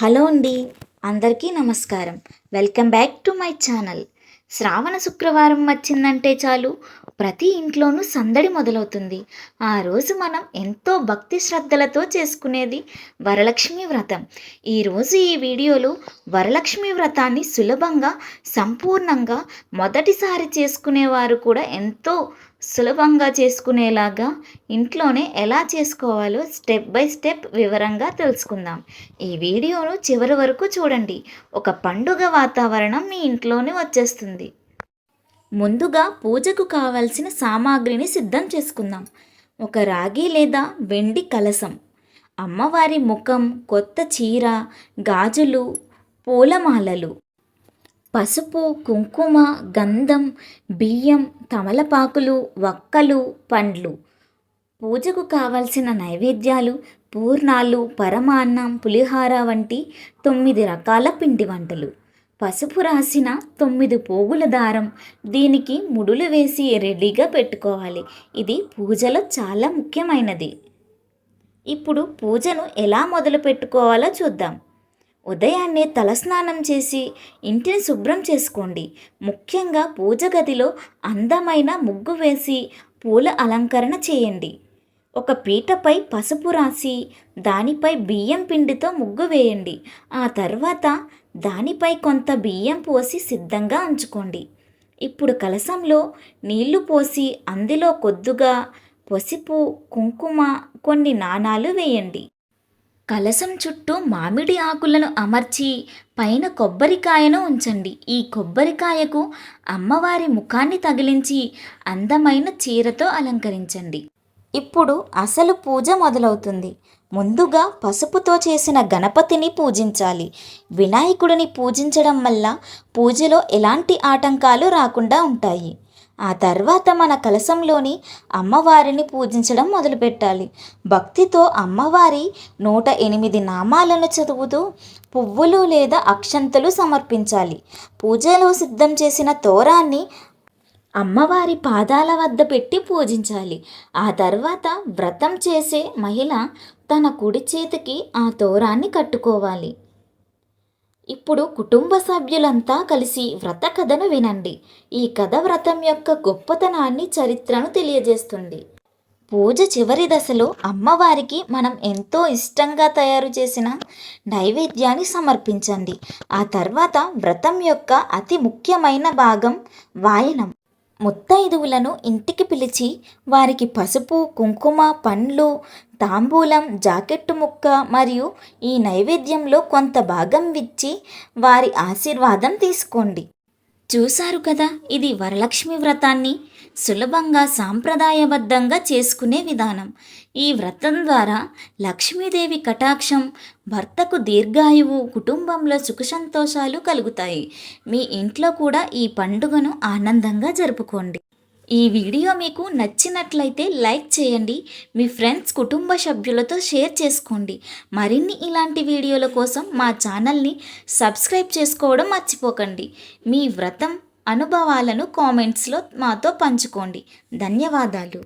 Hello అండి అందరికీ నమస్కారం. Welcome back to my channel. శ్రావణ శుక్రవారం వచ్చిందంటే చాలు ప్రతి ఇంట్లోనూ సందడి మొదలవుతుంది. ఆ రోజు మనం ఎంతో భక్తి శ్రద్ధలతో చేసుకునేది వరలక్ష్మి వ్రతం. ఈరోజు ఈ వీడియోలో వరలక్ష్మి వ్రతాన్ని సులభంగా సంపూర్ణంగా మొదటిసారి చేసుకునేవారు కూడా ఎంతో సులభంగా చేసుకునేలాగా ఇంట్లోనే ఎలా చేసుకోవాలో స్టెప్ బై స్టెప్ వివరంగా తెలుసుకుందాం. ఈ వీడియోను చివరి వరకు చూడండి. ఒక పండుగ వాతావరణం మీ ఇంట్లోనే వచ్చేస్తుంది. ముందుగా పూజకు కావలసిన సామాగ్రిని సిద్ధం చేసుకుందాం. ఒక రాగి లేదా వెండి కలసం అమ్మవారి ముఖం కొత్త చీర గాజులు పూలమాలలు పసుపు కుంకుమ గంధం బియ్యం తమలపాకులు వక్కలు పండ్లు. పూజకు కావలసిన నైవేద్యాలు పూర్ణాలు పరమాన్నం పులిహార వంటి తొమ్మిది రకాల పిండి వంటలు. పసుపు రాసిన తొమ్మిది పోగుల దారం దీనికి ముడులు వేసి రెడీగా పెట్టుకోవాలి. ఇది పూజలో చాలా ముఖ్యమైనది. ఇప్పుడు పూజను ఎలా మొదలు పెట్టుకోవాలో చూద్దాం. ఉదయాన్నే తలస్నానం చేసి ఇంటిని శుభ్రం చేసుకోండి. ముఖ్యంగా పూజ గదిలో అందమైన ముగ్గు వేసి పూల అలంకరణ చేయండి. ఒక పీటపై పసుపు రాసి దానిపై బియ్యం పిండితో ముగ్గు వేయండి. ఆ తర్వాత దానిపై కొంత బియ్యం పోసి సిద్ధంగా ఉంచుకోండి. ఇప్పుడు కలసంలో నీళ్ళు పోసి అందులో కొద్దిగా పసుపు కుంకుమ కొన్ని నాణాలు వేయండి. కలసం చుట్టూ మామిడి ఆకులను అమర్చి పైన కొబ్బరికాయను ఉంచండి. ఈ కొబ్బరికాయకు అమ్మవారి ముఖాన్ని తగిలించి అందమైన చీరతో అలంకరించండి. ఇప్పుడు అసలు పూజ మొదలవుతుంది. ముందుగా పసుపుతో చేసిన గణపతిని పూజించాలి. వినాయకుడిని పూజించడం వల్ల పూజలో ఎలాంటి ఆటంకాలు రాకుండా ఉంటాయి? ఆ తర్వాత మన కలశంలోని అమ్మవారిని పూజించడం మొదలుపెట్టాలి. భక్తితో అమ్మవారి నూట ఎనిమిది నామాలను చదువుతూ పువ్వులు లేదా అక్షంతలు సమర్పించాలి. పూజలో సిద్ధం చేసిన తోరాన్ని అమ్మవారి పాదాల వద్ద పెట్టి పూజించాలి. ఆ తర్వాత వ్రతం చేసే మహిళ తన కుడి చేతికి ఆ తోరాన్ని కట్టుకోవాలి. ఇప్పుడు కుటుంబ సభ్యులంతా కలిసి వ్రత కథను వినండి. ఈ కథ వ్రతం యొక్క గొప్పతనాన్ని చరిత్రను తెలియజేస్తుంది. పూజ చివరి దశలో అమ్మవారికి మనం ఎంతో ఇష్టంగా తయారు చేసిన నైవేద్యాన్ని సమర్పించండి. ఆ తర్వాత వ్రతం యొక్క అతి ముఖ్యమైన భాగం వాయనం. ముత్తైదువులను ఇంటికి పిలిచి వారికి పసుపు కుంకుమ పండ్లు తాంబూలం జాకెట్టు ముక్క మరియు ఈ నైవేద్యంలో కొంత భాగం ఇచ్చి వారి ఆశీర్వాదం తీసుకోండి. చూశారు కదా ఇది వరలక్ష్మి వ్రతాన్ని సులభంగా సాంప్రదాయబద్ధంగా చేసుకునే విధానం. ఈ వ్రతం ద్వారా లక్ష్మీదేవి కటాక్షం భర్తకు దీర్ఘాయువు కుటుంబంలో సుఖసంతోషాలు కలుగుతాయి. మీ ఇంట్లో కూడా ఈ పండుగను ఆనందంగా జరుపుకోండి. ఈ వీడియో మీకు నచ్చినట్లయితే లైక్ చేయండి మీ ఫ్రెండ్స్ కుటుంబ సభ్యులతో షేర్ చేసుకోండి. మరిన్ని ఇలాంటి వీడియోల కోసం మా ఛానల్ని సబ్స్క్రైబ్ చేసుకోవడం మర్చిపోకండి. మీ వ్రతం అనుభవాలను కామెంట్స్లో మాతో పంచుకోండి. ధన్యవాదాలు.